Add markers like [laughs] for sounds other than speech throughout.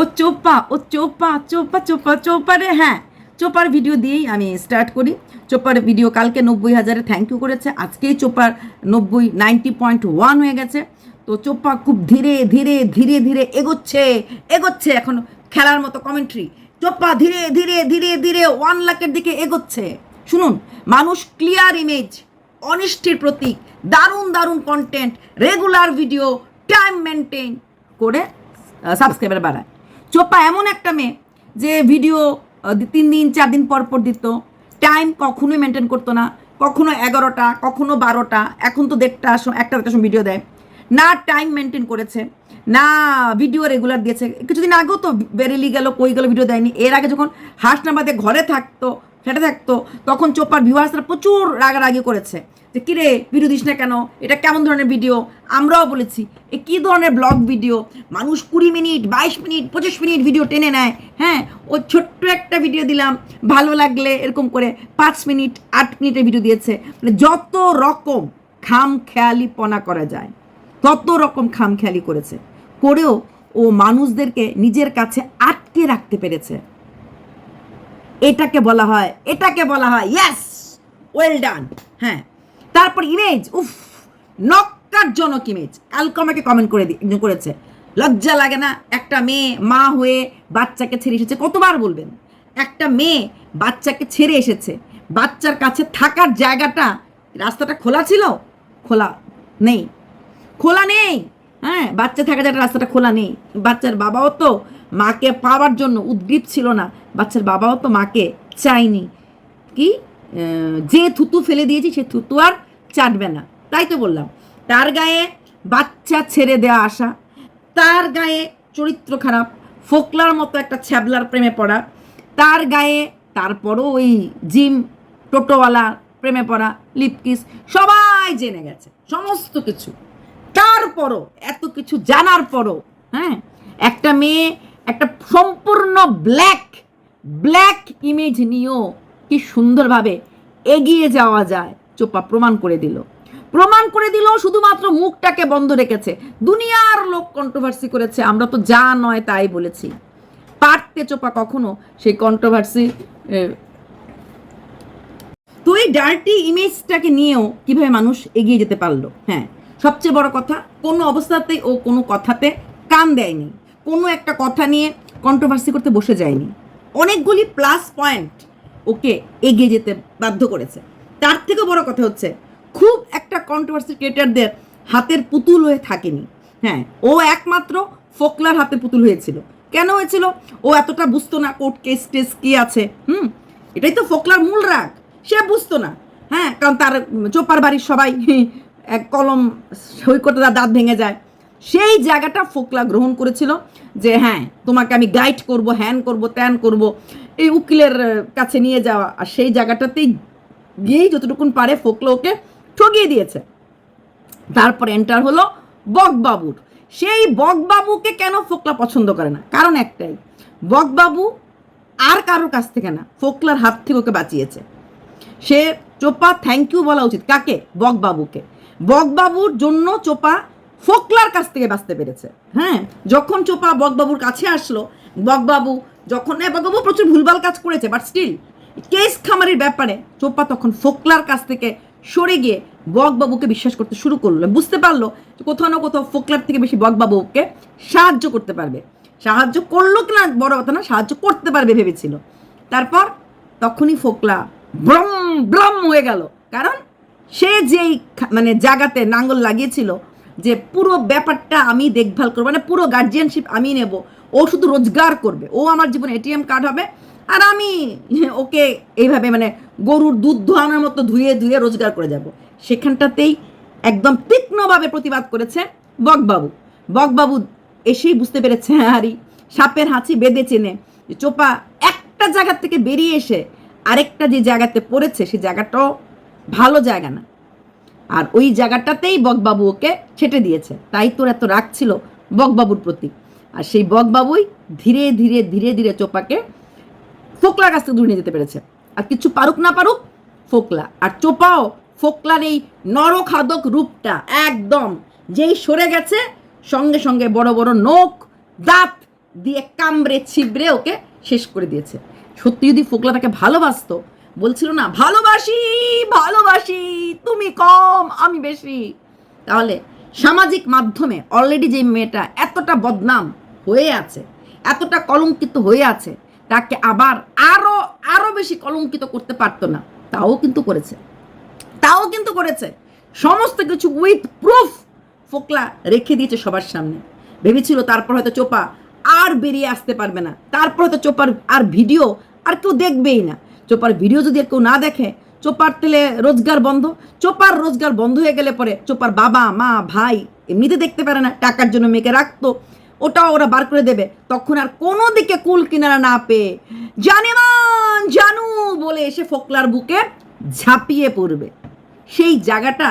ও চোপা ও চোপা চোপা চোপা চোপা রে হ্যাঁ। চোপার ভিডিও দিয়েই আমি স্টার্ট করি। চোপার ভিডিও কালকে নব্বই হাজারে থ্যাংক ইউ করেছে। আজকেই চোপার নব্বই নাইনটি পয়েন্ট ওয়ান হয়ে গেছে। তো চোপা খুব ধীরে ধীরে ধীরে ধীরে এগোচ্ছে এগোচ্ছে এখন খেলার মতো কমেন্ট্রি চোপা ধীরে ধীরে ধীরে ধীরে ওয়ান লাখের দিকে এগোচ্ছে। শুনুন, মানুষ ক্লিয়ার ইমেজ অনিষ্টির প্রতীক, দারুণ দারুণ content regular video time maintain করে সাবস্ক্রাইবার বাড়ায়। চোপা এমন একটা মেয়ে যে ভিডিও তিন দিন, চার দিন পর পর দিত। টাইম কখনোই মেনটেন করতো না। কখনো এগারোটা, কখনো বারোটা। এখন তো দেড়টা একটা দেড়টার সময় ভিডিও দেয়। না টাইম মেনটেন করেছে, না ভিডিও রেগুলার দিয়েছে। কিছুদিন আগেও তো বেরেলি গেল, কই গেল ভিডিও দেয়নি। এর আগে যখন হাসনাবাদে ঘরে থাকতো সেটা থাকতো তখন চোপার ভিউয়ার্সরা প্রচুর রাগারাগি করেছে। যে কিরে ভিডিও দিস না কেন? এটা কেমন ধরনের ভিডিও আমরাও বলেছি, এ কী ধরনের ব্লগ ভিডিও মানুষ কুড়ি মিনিট, বাইশ মিনিট, পঁচিশ মিনিট ভিডিও টেনে নেয়। হ্যাঁ ও ছোট্ট একটা ভিডিও দিলাম, ভালো লাগলে এরকম করে পাঁচ মিনিট, আট মিনিটের ভিডিও দিয়েছে। মানে যত রকম খাম খেয়ালিপনা করা যায়, তত রকম খাম খেয়ালি করেছে। করেও ও মানুষদেরকে নিজের কাছে আটকে রাখতে পেরেছে। এটাকে বলা হয়, এটাকে বলা হয় ইয়াস ওয়েল ডান হ্যাঁ। তারপর ইমেজ উফ, নক্কারজনক ইমেজ কালকে আমাকে কমেন্ট করে করেছে। লজ্জা লাগে না, একটা মেয়ে মা হয়ে বাচ্চাকে ছেড়ে এসেছে, কতবার বলবেন? একটা মেয়ে বাচ্চাকে ছেড়ে এসেছে, বাচ্চার কাছে থাকার জায়গাটা, রাস্তাটা খোলা ছিল? খোলা নেই। খোলা নেই। হ্যাঁ বাচ্চা থাকা যাতে রাস্তাটা খোলা নেই। বাচ্চার বাবাও তো মাকে পাওয়ার জন্য উদ্গ্রীব ছিল না। বাচ্চার বাবাও তো মাকে চায়নি। কি? যে থুতু ফেলে দিয়েছি সে থুতু আর চাটবে না। তাই তো বললাম। তার গায়ে বাচ্চা ছেড়ে দেওয়া আসা তার গায়ে চরিত্র খারাপ। ফোকলার মতো একটা ছ্যাবলার প্রেমে পড়া। তার গায়ে তারপরও ওই জিম টোটোওয়ালা প্রেমে পড়া, লিপকিস, সবাই জেনে গেছে। সমস্ত কিছু। তারপরও এত কিছু জানার পরও হ্যাঁ? একটা মেয়ে, একটা সম্পূর্ণ ব্ল্যাক ব্ল্যাক ইমেজ নিয়েও কি সুন্দরভাবে এগিয়ে যাওয়া যায়, চোপা প্রমাণ করে দিল। প্রমাণ করে দিল শুধুমাত্র মুখটাকে বন্ধ রেখেছে। দুনিয়ার লোক কন্ট্রোভার্সি করেছে, আমরা তো যা নয় তাই বলেছি। পারতে চোপা কখনো সেই কন্ট্রোভার্সি তো এই ডার্টি ইমেজটাকে নিয়েও কীভাবে মানুষ এগিয়ে যেতে পারল হ্যাঁ? সবচেয়ে বড় কথা, কোনো অবস্থাতেই ও কোনো কথাতে কান দেয়নি। কোনো একটা কথা নিয়ে কন্ট্রোভার্সি করতে বসে যায়নি। অনেকগুলি প্লাস পয়েন্ট ওকে এগিয়ে যেতে বাধ্য করেছে। তার থেকে বড় কথা হচ্ছে, খুব একটা কন্ট্রোভার্সি ক্রিয়েটারদের হাতের পুতুল হয়ে থাকেনি। হ্যাঁ ও একমাত্র ফোকলার হাতে পুতুল হয়েছিল। কেন হয়েছিল? ও এতটা বুঝতো না কোর্ট কেস টেস কি আছে। হুম, এটাই তো ফোকলার মূল রাগ। সে বুঝতো না। হ্যাঁ কারণ তার চোপার বাড়ির সবাই এক কলম সই তার দাঁত ভেঙে যায়। সেই জায়গাটা ফোকলা গ্রহণ করেছিল যে হ্যাঁ তোমাকে আমি গাইড করব হ্যান করব ত্যান করব। এই উকিলের কাছে নিয়ে যাওয়া আর সেই জায়গাটাতেই গিয়েই যতটুকুন পারে ফোকলা ওকে ঠগিয়ে দিয়েছে। তারপর এন্টার হলো বকবাবুর। সেই বকবাবুকে কেন ফোকলা পছন্দ করে না? কারণ একটাই, বকবাবু আর কারোর কাছ থেকে না, ফোকলার হাত থেকে ওকে বাঁচিয়েছে। সে, চোপা থ্যাংক ইউ বলা উচিত। কাকে? বকবাবুকে। বকবাবুর জন্য চোপা ফোকলার কাছ থেকে বাঁচতে পেরেছে। হ্যাঁ যখন চোপা বকবাবুর কাছে আসলো বকবাবু যখন বকবাবু প্রচুর ভুলভাল কাজ করেছে বাট স্টিল কেস খামারির ব্যাপারে চোপা তখন ফোকলার কাছ থেকে সরে গিয়ে বকবাবুকে বিশ্বাস করতে শুরু করল। বুঝতে পারল কোথাও না কোথাও ফোকলার থেকে বেশি বকবাবুকে সাহায্য করতে পারবে। সাহায্য করল কিনা বড় কথা না, সাহায্য করতে পারবে ভেবেছিল। তারপর তখনই ফোকলা ব্রম ব্রম হয়ে গেল। কারণ সে যেই মানে জায়গাতে নাঙ্গল লাগিয়েছিল যে পুরো ব্যাপারটা আমি দেখভাল করব মানে পুরো গার্জিয়ানশিপ আমি নেব। ও শুধু রোজগার করবে। ও আমার জীবনে এটিএম কার্ড হবে আর আমি ওকে এইভাবে মানে গরুর দুধ ধোয়ানোর মতো ধুয়ে ধুয়ে রোজগার করে যাব। সেখানটাতেই একদম তীক্ষ্ণভাবে প্রতিবাদ করেছে বকবাবু। বকবাবু এসেই বুঝতে পেরেছে হারি, সাপের হাঁচি বেঁধে চেনে। চোপা একটা জায়গা থেকে বেরিয়ে এসে আরেকটা যে জায়গাতে পড়েছে সেই জায়গাটাও ভালো জায়গা না। আর ওই জায়গাটাতেই বকবাবু ওকে ছেটে দিয়েছে। তাই তোর এত রাগ ছিল বকবাবুর প্রতি। আর সেই বকবাবুই ধীরে ধীরে ধীরে ধীরে চোপাকে ফোকলার কাছ থেকে দূরে নিয়ে যেতে পেরেছে। আর কিছু পারুক না পারুক, ফোকলা। আর চোপাও ফোকলার এই নরখাদক রূপটা একদম যেই সরে গেছে, সঙ্গে সঙ্গে বড় বড় নখ, দাঁত দিয়ে কামড়ে ছিবড়ে ওকে শেষ করে দিয়েছে। সত্যি যদি ফোকলা তাকে ভালোবাসতো বলছিল না, ভালোবাসি ভালোবাসি, তুমি কম, আমি বেশি। তাহলে সামাজিক মাধ্যমে অলরেডি যে মেয়েটা এতটা বদনাম হয়ে আছে, এতটা কলঙ্কিত হয়ে আছে, তাকে আবার আরও আরও বেশি কলঙ্কিত করতে পারতো না, তাও কিন্তু করেছে। তাও কিন্তু করেছে। সমস্ত কিছু উইথ প্রুফ ফোকলা রেখে দিয়েছে সবার সামনে। ভেবেছিল তারপর হয়তো চোপা আর বেরিয়ে আসতে পারবে না। তারপর হয়তো চোপার আর ভিডিও আর কেউ দেখবেই না। চোপার ভিডিও যদি কেউ না দেখে, চোপার তেলে রোজগার বন্ধ, চোপার রোজগার বন্ধ হয়ে গেলে পরে চোপার বাবা, মা, ভাই এমনিতে দেখতে পারে না, টাকার জন্য মেয়েকে রাখতো, ওটাও ওরা বার করে দেবে, তখন আর কোনো দিকে কুল কিনারা না পেয়ে জানেমান জানু বলে এসে ফোকলার বুকে ঝাঁপিয়ে পড়বে। সেই জায়গাটা,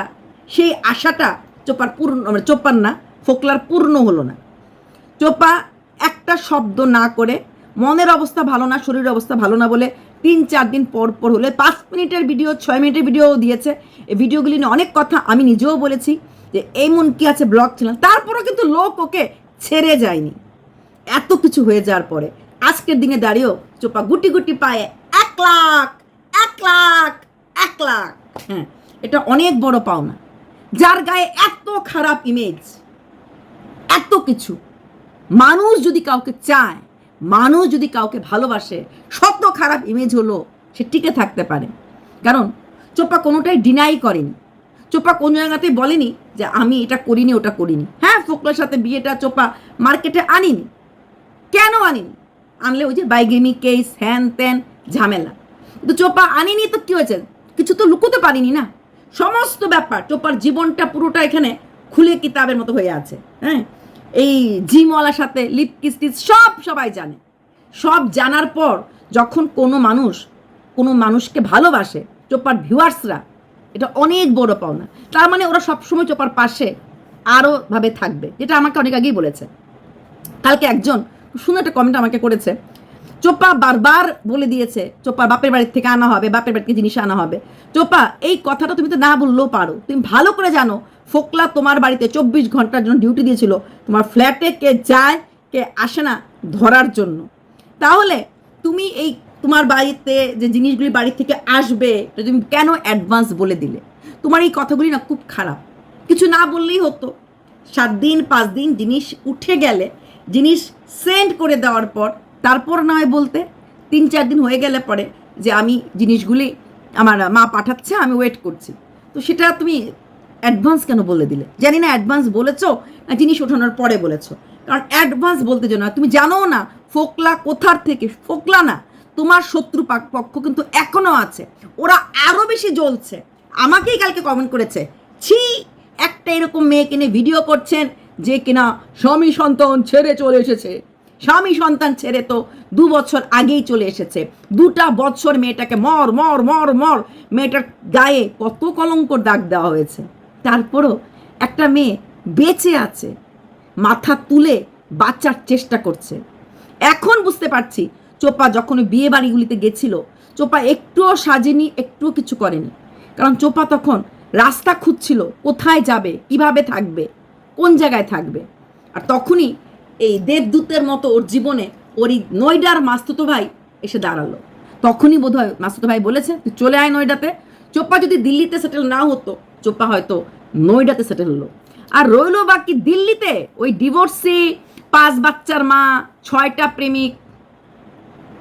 সেই আশাটা চোপার পূর্ণ মানে চোপার না, ফোকলার পূর্ণ হলো না। চোপা একটা শব্দ না করে মনের অবস্থা ভালো না, শরীরের অবস্থা ভালো না বলে তিন, চার দিন পর পর হলে, পাঁচ মিনিটের ভিডিও ছয় মিনিটের ভিডিও দিয়েছে। এই ভিডিওগুলি নিয়ে অনেক কথা আমি নিজেও বলেছি যে, এমন কি আছে ব্লগ ছিলাম তারপরেও কিন্তু লোক ওকে ছেড়ে যায়নি। এত কিছু হয়ে যাওয়ার পরে, আজকের দিনে দাঁড়িয়েও চোপা গুটি গুটি পায়ে এক লাখ এক লাখ এক লাখ। হ্যাঁ এটা অনেক বড় পাওনা। যার গায়ে এত খারাপ ইমেজ এত কিছু। মানুষ যদি কাউকে চায় মানুষ যদি কাউকে ভালোবাসে শত খারাপ ইমেজ হলো, সে টিকে থাকতে পারে। কারণ চোপা কোনোটাই ডিনাই করেনি। চোপা কোনো জায়গাতে বলেনি যে আমি এটা করিনি, ওটা করিনি। হ্যাঁ ফোকলার সাথে বিয়েটা চোপা মার্কেটে আনিনি। কেন আনিনি? আনলে ওই যে বাইগেমি কেস হ্যান ত্যান, ঝামেলা। কিন্তু চোপা আনিনি তো কী হয়েছে? কিছু তো লুকোতে পারিনি না। সমস্ত ব্যাপার চোপার জীবনটা পুরোটা এখানে খুলে কিতাবের মতো হয়ে আছে। হ্যাঁ? এই জিমওয়ালার সাথে লিপ কিস্টিস সব সবাই জানে। সব জানার পর যখন কোনো মানুষ, কোনো মানুষকে ভালোবাসে, চোপার ভিউয়ার্সরা এটা অনেক বড় পাওনা। তার মানে ওরা সবসময় চোপার পাশে আরও ভাবে থাকবে, যেটা আমাকে অনেক আগেই বলেছে। কালকে একজন সুন্দর একটা কমেন্ট আমাকে করেছে, চোপা বারবার বলে দিয়েছে চোপা বাপের বাড়ির থেকে আনা হবে, বাপের বাড়িতে জিনিস আনা হবে। চোপা, এই কথাটা তুমি তো না বললেও পারো। তুমি ভালো করে জানো ফোকলা তোমার বাড়িতে চব্বিশ ঘণ্টার জন্য ডিউটি দিয়েছিল। তোমার ফ্ল্যাটে কে যায়, কে আসে না ধরার জন্য। তাহলে তুমি এই তোমার বাড়িতে যে জিনিসগুলি বাড়ি থেকে আসবে তুমি কেন অ্যাডভান্স বলে দিলে? তোমার এই কথাগুলি না খুব খারাপ। কিছু না বললেই হতো। সাত দিন, পাঁচ দিন জিনিস উঠে গেলে, জিনিস সেন্ড করে দেওয়ার পর, তারপর নয় বলতে, তিন চার দিন হয়ে গেলে পরে যে আমি জিনিসগুলি আমার মা পাঠাচ্ছে, আমি ওয়েট করছি। তো সেটা তুমি অ্যাডভান্স কেন বলে দিলে? জানি না অ্যাডভান্স বলেছ না জিনিস ওঠানোর পরে বলেছ। কারণ অ্যাডভান্স বলতে জানো তুমি জানো না, ফোকলা কোথার থেকে? ফোকলা না, তোমার শত্রু পাক- পক্ষ কিন্তু এখনও আছে। ওরা আরও বেশি জ্বলছে। আমাকেই কালকে কমেন্ট করেছে, ছি, একটা এরকম মেয়ে কিনে ভিডিও করছেন যে কিনা স্বামী সন্তান ছেড়ে চলে এসেছে। স্বামী সন্তান ছেড়ে তো দু বছর আগেই চলে এসেছে। দুটা বছর মেয়েটাকে মর মর মর মর, মেয়েটার গায়ে কত কলঙ্কর দাগ দেওয়া হয়েছে। তারপরও একটা মেয়ে বেঁচে আছে, মাথা তুলে বাঁচার চেষ্টা করছে। এখন বুঝতে পারছি চোপা যখন বিয়ে বাড়িগুলিতে গেছিল, চোপা একটুও সাজেনি, একটুও কিছু করেনি। কারণ চোপা তখন রাস্তা খুঁজছিল, কোথায় যাবে, কীভাবে থাকবে, কোন জায়গায় থাকবে। আর তখনই এই দেবদূতের মতো ওর জীবনে ওরই নয়ডার মাস্তুতো ভাই এসে দাঁড়াল। তখনই বোধ হয় মাস্তুতো ভাই বলেছে, তুই চলে আয় নয়ডাতে। চোপা যদি দিল্লিতে সেটেল না হতো চোপা হয়তো নয়ডাতে সেটেল হলো। আর রইল বাকি দিল্লিতে ওই ডিভোর্সি পাঁচ বাচ্চার মা, ছয়টা প্রেমিক।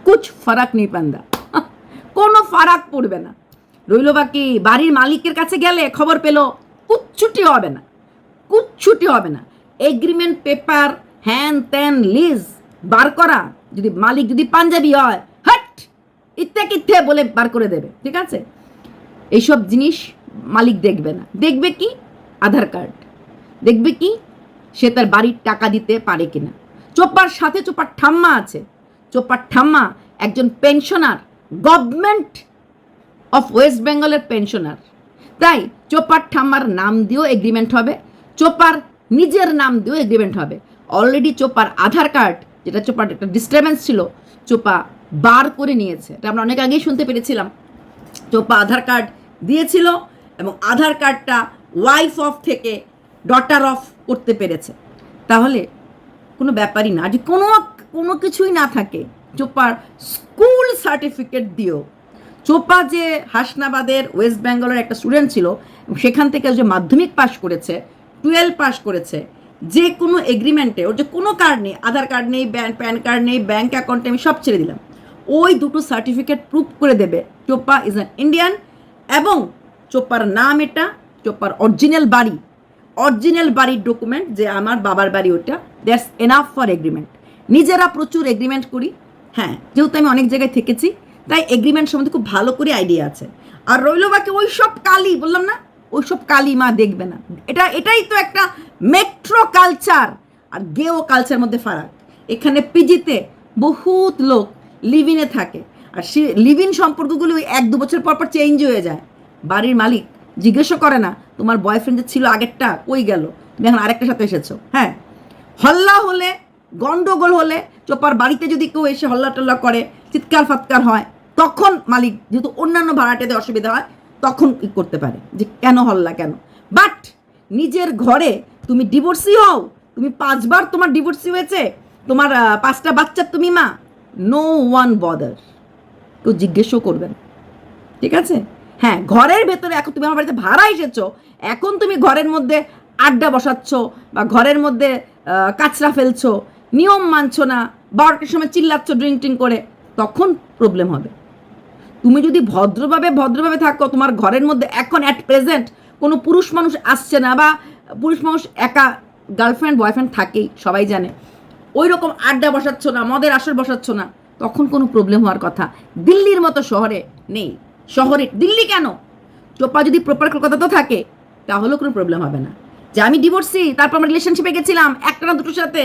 কুছ ফারাক নেই পান্দা। [laughs] কোনো ফারাক পড়বে না। রইল বাকি বাড়ির মালিকের কাছে গেলে খবর পেল, কুচ্ছুটি হবে না। কুচ্ছুটি হবে না। এগ্রিমেন্ট পেপার হ্যান ত্যান লিজ বার করা। যদি মালিক যদি পাঞ্জাবি হয়, হট ইত্যা বলে বার করে দেবে। ঠিক আছে? এইসব জিনিস মালিক দেখবে না। দেখবে কি? আধার কার্ড। দেখবে কি? সে তার বাড়ির টাকা দিতে পারে কিনা। চোপার সাথে চোপার ঠাম্মা আছে। চোপার ঠাম্মা একজন পেনশনার গভর্নমেন্ট অফ ওয়েস্ট বেঙ্গলের পেনশনার তাই চোপার ঠাম্মার নাম দিয়েও এগ্রিমেন্ট হবে। চোপার নিজের নাম দিয়েও এগ্রিমেন্ট হবে। অলরেডি চোপার আধার কার্ড, যেটা চোপার একটা ডিস্টারবেন্স ছিল, চোপা বার করে নিয়েছে। এটা আমরা অনেক আগেই শুনতে পেরেছিলাম। চোপা আধার কার্ড দিয়েছিল এবং আধার কার্ডটা ওয়াইফ অফ থেকে ডটার অফ করতে পেরেছে। তাহলে কোনো ব্যাপারই না। যদি কোনো কোনো কিছুই না থাকে, চোপার স্কুল সার্টিফিকেট দিও চোপা যে হাসনাবাদের ওয়েস্ট বেঙ্গলের একটা স্টুডেন্ট ছিল, সেখান থেকে যে মাধ্যমিক পাশ করেছে টুয়েলভ পাশ করেছে, যে কোনো এগ্রিমেন্টে ওর যে কোনো কার্ড নেই, আধার কার্ড নেই প্যান কার্ড নেই ব্যাঙ্ক অ্যাকাউন্টে আমি সব ছেড়ে দিলাম। ওই দুটো সার্টিফিকেট প্রুভ করে দেবে, চোপা ইজ অ্যান ইন্ডিয়ান এবং চোপার নাম এটা চোপার অরিজিনাল বাড়ি। অরিজিনাল বাড়ির ডকুমেন্ট যে আমার বাবার বাড়ি ওটা দ্যাটস এনাফ ফর এগ্রিমেন্ট নিজেরা প্রচুর এগ্রিমেন্ট করি। হ্যাঁ যেহেতু আমি অনেক জায়গায় থেকেছি, তাই এগ্রিমেন্ট সম্বন্ধে খুব ভালো করে আইডিয়া আছে। আর রইল বাকি ওই সব কালি, বললাম না? ওই সব কালি মা দেখবে না। এটা, এটাই তো একটা মেট্রো কালচার আর গেও কালচার মধ্যে ফারাক। এখানে পিজিতে বহুত লোক লিভিনে থাকে। আর সে লিভিন সম্পর্কগুলো এক দু বছর পর পর চেঞ্জ হয়ে যায়। বাড়ির মালিক জিজ্ঞেসও করে না, তোমার বয়ফ্রেন্ড যে ছিল আগেরটা, কই গেল? তুমি এখন আরেকটার সাথে এসেছ। হ্যাঁ হল্লা হলে, গন্ডগোল হলে, চোপার বাড়িতে যদি কেউ এসে হল্লা টল্লা করে চিৎকার ফাৎকার হয়, তখন মালিক যেহেতু অন্যান্য ভাড়াটেদের অসুবিধা হয়, তখন ই করতে পারে যে কেন হল্লা কেন। বাট নিজের ঘরে তুমি ডিভোর্সি হও, তুমি পাঁচবার তোমার ডিভোর্সি হয়েছে, তোমার পাঁচটা বাচ্চার তুমি মা নো ওয়ান বদার কেউ জিজ্ঞেসও করবেন ঠিক আছে? হ্যাঁ ঘরের ভেতরে এখন তুমি আমার বাড়িতে ভাড়া এসেছ, এখন তুমি ঘরের মধ্যে আড্ডা বসাচ্ছ বা ঘরের মধ্যে কাচরা ফেলছো, নিয়ম মানছো না, বারোটার সময় চিল্লাচ্ছ ড্রিঙ্ক ট্রিঙ্ক করে, তখন প্রবলেম হবে। তুমি যদি ভদ্রভাবে ভদ্রভাবে থাকো, তোমার ঘরের মধ্যে এখন অ্যাট প্রেজেন্ট কোনো পুরুষ মানুষ আসছে না বা পুরুষ মানুষ একা গার্লফ্রেন্ড বয়ফ্রেন্ড থাকেই, সবাই জানে। ওই রকম আড্ডা বসাচ্ছ না, মদের আসর বসাচ্ছ না, তখন কোনো প্রবলেম হওয়ার কথা। দিল্লির মতো শহরে নেই। শহরে দিল্লি কেন? চোপা যদি প্রপার কলকাতা থাকে, তাহলেও কোনো প্রবলেম হবে না। যে আমি ডিভোর্সি তারপর আমার রিলেশনশিপে গেছিলাম, একটা না দুটোর সাথে।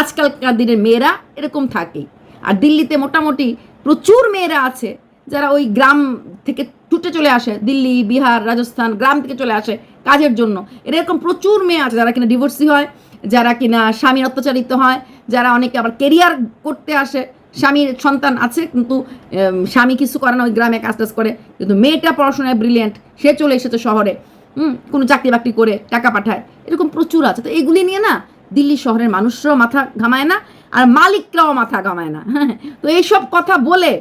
আজকালকার দিনের মেয়েরা এরকম থাকেই আর দিল্লিতে মোটামুটি প্রচুর মেয়েরা আছে, যারা ওই গ্রাম থেকে ছুটে চলে আসে। দিল্লি, বিহার, রাজস্থান, গ্রাম থেকে চলে আসে কাজের জন্য। এরকম প্রচুর মেয়ে আছে, যারা কিনা ডিভোর্সি হয়, যারা কিনা স্বামীর অত্যাচারিত হয়, যারা অনেকে আবার কেরিয়ার করতে আসে। স্বামীর সন্তান আছে, কিন্তু স্বামী কিছু করে না, ওই গ্রামে কাজ টাজ করে, কিন্তু মেয়েটা পড়াশোনায় ব্রিলিয়েন্ট সে চলে এসেছে শহরে, হুম, কোনো চাকরি বাকরি করে, টাকা পাঠায়, এরকম প্রচুর আছে। তো এগুলি নিয়ে না, দিল্লি শহরের মানুষরাও মাথা ঘামায় না, আর মালিকরাও মাথা ঘামায় না। [laughs] তো এইসব কথা বলে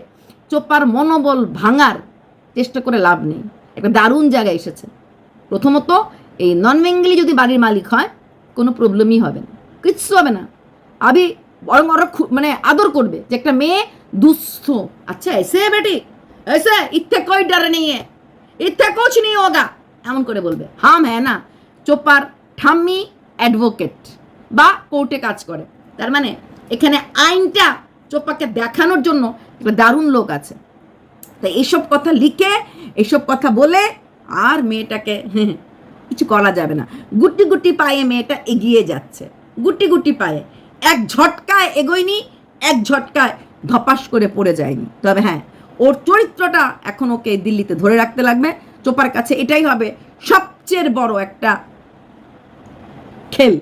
চোপার মনোবল ভাঙার চেষ্টা করে লাভ নেই। একটা দারুণ জায়গায় এসেছে। প্রথমত, এই নন বেঙ্গলি যদি বাড়ির মালিক হয়, কোনো প্রবলেমই হবে না, কিচ্ছু হবে না। আবি বরং ওরা মানে আদর করবে যে একটা মেয়ে দুস্থ। আচ্ছা এসে বেটি, এসে ইত্যে কই ডর নেই है ইত্যে কোচ নেই হোগা এমন করে বলবে। হাম হ্যাঁ না। চোপার ঠাম্মি অ্যাডভোকেট বা কোর্টে কাজ করে। তার মানে এখানে আইনটা চোপাকে দেখানোর জন্য একটা দারুণ লোক আছে। তাই এইসব কথা লিখে এইসব কথা বলে আর মেয়েটাকে [laughs] কিছু করা যাবে না। গুটি গুটি পায়ে মেয়েটা এগিয়ে যাচ্ছে। গুটি গুটি পায়ে। ঝটকায় এগোয়নি, এক ঝটকায় ধপাস করে পড়ে যায়নি। তবে হ্যাঁ ওর চরিত্রটা এখন ওকে দিল্লিতে ধরে রাখতে লাগবে। চোপার কাছে এটাই হবে সবচেয়ে বড় একটা খেল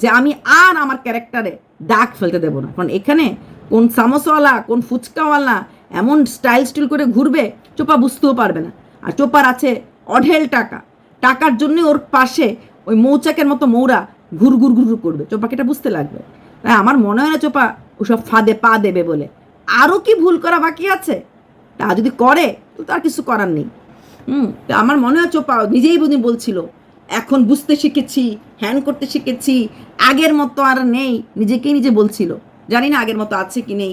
যে আমি আর আমার ক্যারেক্টারে দাগ ফেলতে দেবো না। কারণ এখানে কোন সামোসাওয়ালা, কোন ফুচকাওয়ালা এমন স্টাইল স্টিল করে ঘুরবে, চোপা বুঝতেও পারবে না। আর চোপার আছে অঢেল টাকা। টাকার জন্যই ওর পাশে ওই মৌচাকের মতো মৌরা ঘুর ঘুর ঘুর করবে। চোপাকে এটা বুঝতে লাগবে। তাই আমার মনে হয় না চোপা ওসব ফাঁদে পা দেবে বলে। আরও কি ভুল করা বাকি আছে? তা যদি করে, তো তার কিছু করার নেই। হুম, তা আমার মনে হয় চোপা নিজেই বুঝি বলছিল, এখন বুঝতে শিখেছি, হ্যান করতে শিখেছি, আগের মতো আর নেই। নিজেকেই নিজে বলছিল। জানি না আগের মতো আছে কি নেই।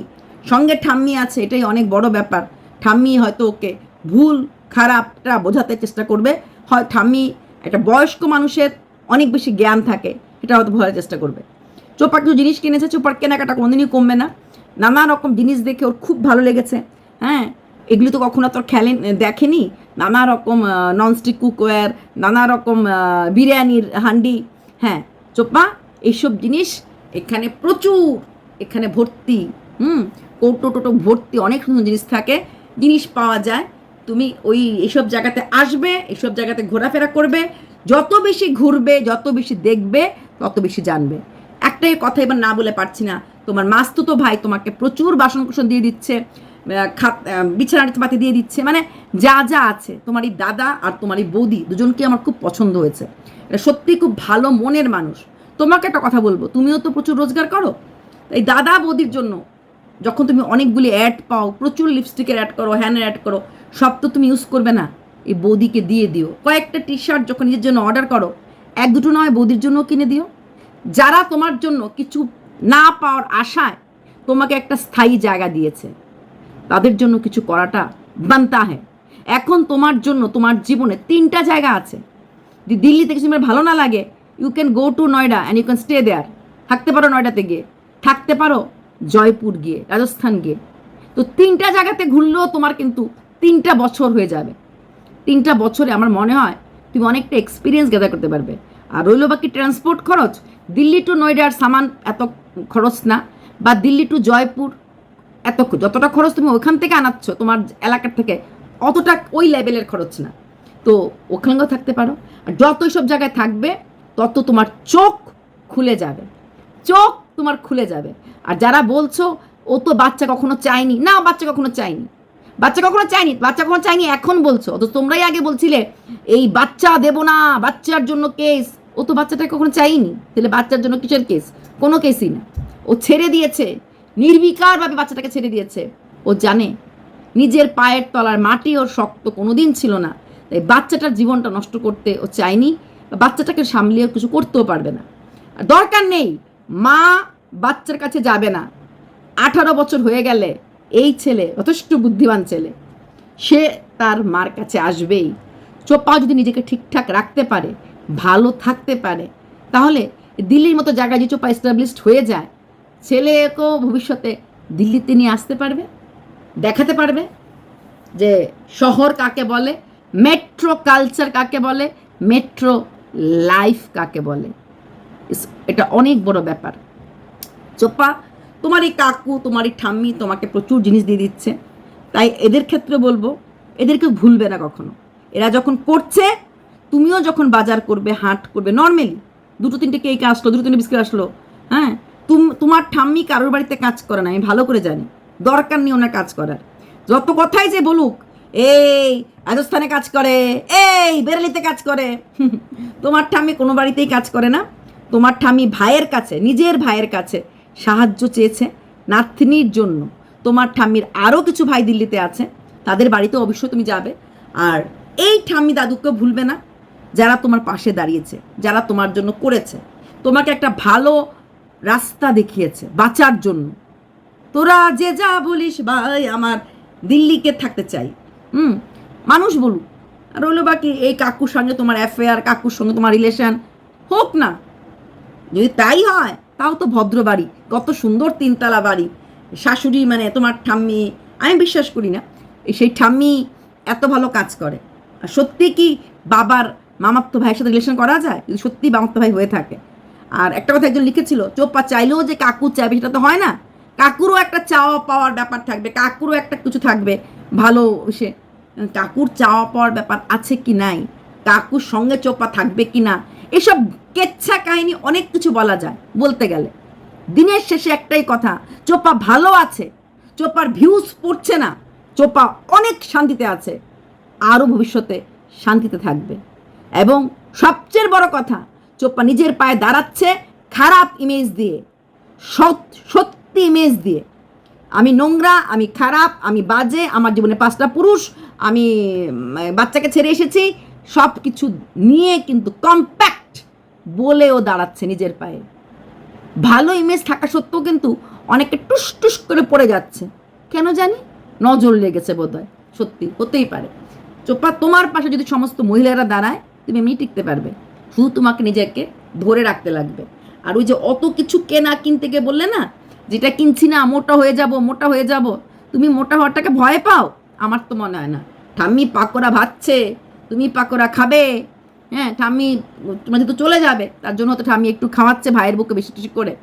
সঙ্গে ঠাম্মি আছে, এটাই অনেক বড় ব্যাপার। ঠাম্মি হয়তো ওকে ভুল, খারাপটা বোঝাতে চেষ্টা করবে। হয় ঠাম্মি একটা বয়স্ক মানুষের অনেক বেশি জ্ঞান থাকে, এটা হয়তো বোঝার চেষ্টা করবে। চোপা কিছু জিনিস কিনেছে, চোপার কেনাকাটা কোনোদিনই কমবে না। নানা রকম জিনিস দেখে ওর খুব ভালো লেগেছে। হ্যাঁ এগুলি তো কখনো তো খেলেন দেখেনি? নানা রকম ননস্টিক কুকওয়্যার নানা রকম বিরিয়ানির হান্ডি। হ্যাঁ চোপা, এইসব জিনিস এখানে প্রচুর, এখানে ভর্তি। হুম, কৌটো টোটো ভর্তি, অনেক সুন্দর জিনিস থাকে। জিনিস পাওয়া যায়। তুমি ওই, এইসব জায়গাতে আসবে, এইসব জায়গাতে ঘোরাফেরা করবে। যত বেশি ঘুরবে, যত বেশি দেখবে, তত বেশি জানবে। একটাই কথা এবার না বলে পারছি না। তোমার মাস্তুতো ভাই তোমাকে প্রচুর বাসন কুসন দিয়ে দিচ্ছে খাত বিছানার পাতি দিয়ে দিচ্ছে। মানে যা যা আছে তোমার এই দাদা আর তোমার এই বৌদি দুজনকে আমার খুব পছন্দ হয়েছে। এটা সত্যি খুব ভালো মনের মানুষ। তোমাকে একটা কথা বলব, তুমিও তো প্রচুর রোজগার করো। এই দাদা বৌদির জন্য যখন তুমি অনেকগুলি অ্যাড পাও, প্রচুর লিপস্টিকের অ্যাড করো হ্যানের অ্যাড করো, সব তো তুমি ইউজ করবে না। এই বৌদিকে দিয়ে দিও। কয়েকটা টি শার্ট যখন নিজের জন্য অর্ডার করো, এক, দুটো নয় বৌদির জন্য কিনে দিও। যারা তোমার জন্য কিছু না পাওয়ার আশায় তোমাকে একটা স্থায়ী জায়গা দিয়েছে, তাদের জন্য কিছু করাটা বানতা হ্যাঁ এখন তোমার জন্য, তোমার জীবনে তিনটা জায়গা আছে। যদি দিল্লি থেকে তোমার ভালো না লাগে you can go to Noida and you can stay there থাকতে পারো নয়ডাতে গিয়ে। থাকতে পারো জয়পুর গিয়ে, রাজস্থান গিয়ে। তো তিনটা জায়গাতে ঘুরলেও তোমার কিন্তু তিনটা বছর হয়ে যাবে। তিনটা বছরে আমার মনে হয় তুমি অনেকটা এক্সপিরিয়েন্স গ্যাদার করতে পারবে। আর রইল বাকি ট্রান্সপোর্ট খরচ। দিল্লি টু নয়ডার সামান এত খরচ না, বা দিল্লি টু জয়পুর এত যতটা খরচ তুমি ওখান থেকে আনাচ্ছ, তোমার এলাকার থেকে অতটা ওই লেভেলের খরচ না। তো ওখানেও থাকতে পারো। আর যত সব জায়গায় থাকবে, তত তোমার চোখ খুলে যাবে। চোখ তোমার খুলে যাবে। আর যারা বলছো, ও তো বাচ্চা কখনো চায়নি। না, বাচ্চা কখনো চায়নি। বাচ্চা কখনো চায়নি, বাচ্চা কখনো চায়নি, এখন বলছো। অত তোমরাই আগে বলছিলে, এই বাচ্চা দেবো না, বাচ্চার জন্য কেস ও তো বাচ্চাটা কখনো চাইনি তাহলে বাচ্চার জন্য কিসের কেস কোনো কেসই না। ও ছেড়ে দিয়েছে, নির্বিকারভাবে বাচ্চাটাকে ছেড়ে দিয়েছে। ও জানে, নিজের পায়ের তলার মাটি ওর শক্ত কোনো দিন ছিল না। তাই বাচ্চাটার জীবনটা নষ্ট করতে ও চায়নি বাচ্চাটাকে সামলিয়ে কিছু করতেও পারবে না। দরকার নেই, মা বাচ্চার কাছে যাবে না। আঠারো বছর হয়ে গেলে এই ছেলে, যথেষ্ট বুদ্ধিমান ছেলে, সে তার মার কাছে আসবেই। চোপা যদি নিজেকে ঠিকঠাক রাখতে পারে, ভালো থাকতে পারে, তাহলে দিল্লির মতো জায়গায় যে চোপা এস্টাবলিশড হয়ে যায়, ছেলেকেও ভবিষ্যতে দিল্লিতে নিয়ে আসতে পারবে, দেখাতে পারবে যে শহর কাকে বলে মেট্রো কালচার কাকে বলে মেট্রো লাইফ কাকে বলে। এটা অনেক বড় ব্যাপার। চোপা তোমার এই কাকু তোমার এই ঠাম্মি তোমাকে প্রচুর জিনিস দিয়ে দিচ্ছে। তাই এদের ক্ষেত্রে বলব এদেরকে ভুলবে না কখনো। এরা যখন করছে, তুমিও যখন বাজার করবে, হাট করবে নর্মালি দুটো তিনটে কেক আসলো, দুটো তিনটে বিস্কুট আসলো হ্যাঁ? তুম, তোমার ঠাম্মি কারোর বাড়িতে কাজ করে না, আমি ভালো করে জানি। দরকার নেই ওনার কাজ করার। যত কথাই যে বলুক, এই, রাজস্থানে কাজ করে, এই, বেরেলিতে কাজ করে। [laughs] তোমার ঠাম্মি কোনো বাড়িতেই কাজ করে না। তোমার ঠাম্মি ভাইয়ের কাছে, নিজের ভাইয়ের কাছে সাহায্য চেয়েছে নাতনির জন্য। তোমার ঠাম্মির আরও কিছু ভাই দিল্লিতে আছে, তাদের বাড়িতে অবশ্যই তুমি যাবে। আর এই ঠাম্মি দাদুকে ভুলবে না, যারা তোমার পাশে দাঁড়িয়েছে, যারা তোমার জন্য করেছে। তোমাকে একটা ভালো রাস্তা দেখিয়েছে বাঁচার জন্য। তোরা যে যা বলিস ভাই, আমার দিল্লিকে থাকতে চাই। হুম, মানুষ বলুক। আর হলো বাকি, এই কাকুর সঙ্গে তোমার অ্যাফেয়ার কাকুর সঙ্গে তোমার রিলেশন হোক না। যদি তাই হয় তাও তো ভদ্র বাড়ি, কত সুন্দর তিনতলা বাড়ি। শাশুড়ি মানে তোমার ঠাম্মি, আমি বিশ্বাস করি না, সেই ঠাম্মি এত ভালো কাজ করে। আর সত্যি কি বাবার মামাত্ম ভাইয়ের সাথে রিলেশন করা যায়? যদি সত্যি মামাত্ম ভাই হয়ে থাকে। আর একটা কথা একজন লিখেছিল চোপ্পা চাইলেও যে কাকু চাইবে সেটা তো হয় না। কাকুরও একটা চাওয়া পাওয়ার ব্যাপার থাকবে, কাকুরও একটা কিছু থাকবে। ভালো সে, কাকুর চাওয়া পাওয়ার ব্যাপার আছে কি নাই? কাকুর সঙ্গে চোপা থাকবে কি না? এসব কেচ্ছা কাহিনী অনেক কিছু বলা যায়, বলতে গেলে। দিনের শেষে একটাই কথা, চোপা ভালো আছে, চোপার ভিউজ পড়ছে না, চোপা অনেক শান্তিতে আছে, আরও ভবিষ্যতে শান্তিতে থাকবে। এবং সবচেয়ে বড় কথা, চোপা নিজের পায়ে দাঁড়াচ্ছে খারাপ ইমেজ দিয়ে, সৎ, সত্যি ইমেজ দিয়ে। আমি নোংরা, আমি খারাপ, আমি বাজে, আমার জীবনে পাঁচটা পুরুষ, আমি বাচ্চাকে ছেড়ে এসেছি সব কিছু নিয়ে কিন্তু কম্প্যাক্ট বলেও দাঁড়াচ্ছে নিজের পায়ে। ভালো ইমেজ থাকা সত্ত্বেও কিন্তু অনেকে টুস টুস করে পড়ে যাচ্ছে। কেন জানি? নজর লেগেছে বোধহয়। সত্যি, হতেই পারে। চোপা তোমার পাশে যদি সমস্ত মহিলারা দাঁড়ায়, তুমি এমনি টিকতে পারবে। শুধু তোমাকে নিজেকে ধরে রাখতে লাগবে। আর ওই যে অত কিছু কেনা কিনতে গিয়ে বললে না, যেটা কিনছি না, মোটা হয়ে যাব, মোটা হয়ে যাব। তুমি মোটা হওয়াটাকে ভয় পাও? আমার তো মনে হয় না। ঠাম্মি পাকোড়া ভাজছে। তুমি পাকোড়া খাবে। হ্যাঁ ঠাম্মি তোমার যেহেতু চলে যাবে। তার জন্য তো ঠাম্মি একটু খাওয়াচ্ছে ভাইয়ের বুকে বেশি বেশি করে।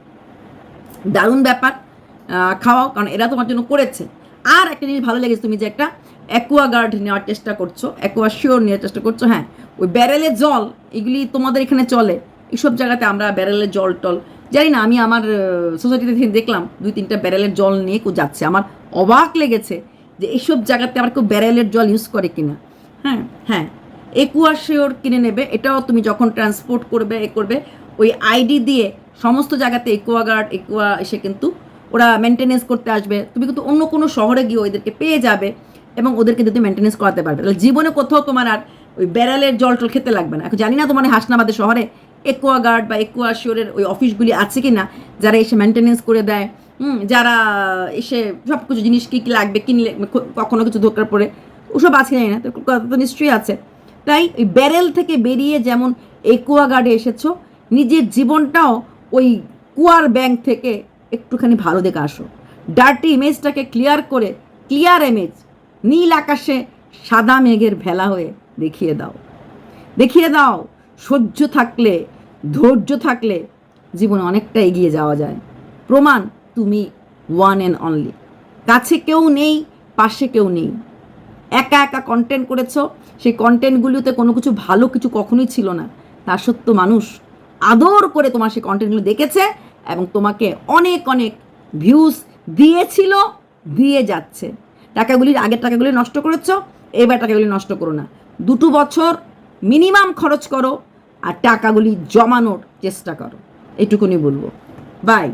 দারুণ ব্যাপার খাওয়াও, কারণ এরা তোমার জন্য করেছে। আর একটা জিনিস ভালো লেগেছে, তুমি যে একটা অ্যাকোয়া গার্ড নেওয়ার চেষ্টা করছ অ্যাকোয়া শিওর নেওয়ার চেষ্টা করছ হ্যাঁ ওই ব্যারেলে জল, এগুলি তোমাদের এখানে চলে। এইসব জায়গাতে আমরা ব্যারেলের জল টল, জানি না, আমি আমার সোসাইটিতে দেখলাম, দুই তিনটা ব্যারেলের জল নিয়ে কেউ যাচ্ছে। আমার অবাক লেগেছে যে এইসব জায়গাতে আবার কেউ ব্যারেলের জল ইউজ করে কিনা। হ্যাঁ হ্যাঁ। একুয়া শিওর কিনে নেবে। এটাও তুমি যখন ট্রান্সপোর্ট করবে, এ করবে, ওই আইডি দিয়ে সমস্ত জায়গাতে একুয়া গার্ড একুয়া এসে কিন্তু ওরা মেনটেনেন্স করতে আসবে। তুমি কিন্তু অন্য কোনো শহরে গিয়ে ওদেরকে পেয়ে যাবে এবং ওদেরকে কিন্তু মেনটেনেন্স করাতে পারবে। তাহলে জীবনে কোথাও তোমার আর ওই ব্যারালের জল টল খেতে লাগবে না। এখন জানি না তোমার হাসনাবাদের শহরে একুয়া গার্ড বা একুয়া শিওরের ওই অফিসগুলি আছে কি না যারা এসে মেনটেনেন্স করে দেয়, হুম, যারা এসে সব কিছু জিনিস কী কী লাগবে, কিনলে, কখনো কিছু দরকার পড়ে ওসব আছে জানি না, তো নিশ্চয়ই আছে। তাই ব্যারেল থেকে বেরিয়ে যেমন একুয়া গার্ডে এসেছ, নিজের জীবনটাও ওই কুয়ার ব্যাংক থেকে একটুখানি ভালো দেখে আসো। ডার্টি ইমেজটাকে ক্লিয়ার করে ক্লিয়ার ইমেজ নীল আকাশে সাদা মেঘের ভেলা হয়ে দেখিয়ে দাও। দেখিয়ে দাও, সহ্য থাকলে, ধৈর্য থাকলে জীবনে অনেকটা এগিয়ে যাওয়া যায়। প্রমাণ, তুমি ওয়ান অ্যান্ড অনলি কাছে কেউ নেই, পাশে কেউ নেই। একা একা কন্টেন্ট করেছ, সেই কন্টেন্টগুলোতে কোনো কিছু ভালো কিছু কখনোই ছিল না। তা সত্ত্বেও মানুষ আদর করে তোমার সেই কন্টেন্টগুলো দেখেছে এবং তোমাকে অনেক অনেক ভিউজ দিয়েছিল, দিয়ে যাচ্ছে। টাকাগুলির আগের টাকাগুলি নষ্ট করেছ, এবার টাকাগুলি নষ্ট করো না। দুটো বছর মিনিমাম খরচ করো আর টাকাগুলি জমানোর চেষ্টা করো। এটুকুনি বলব। বাই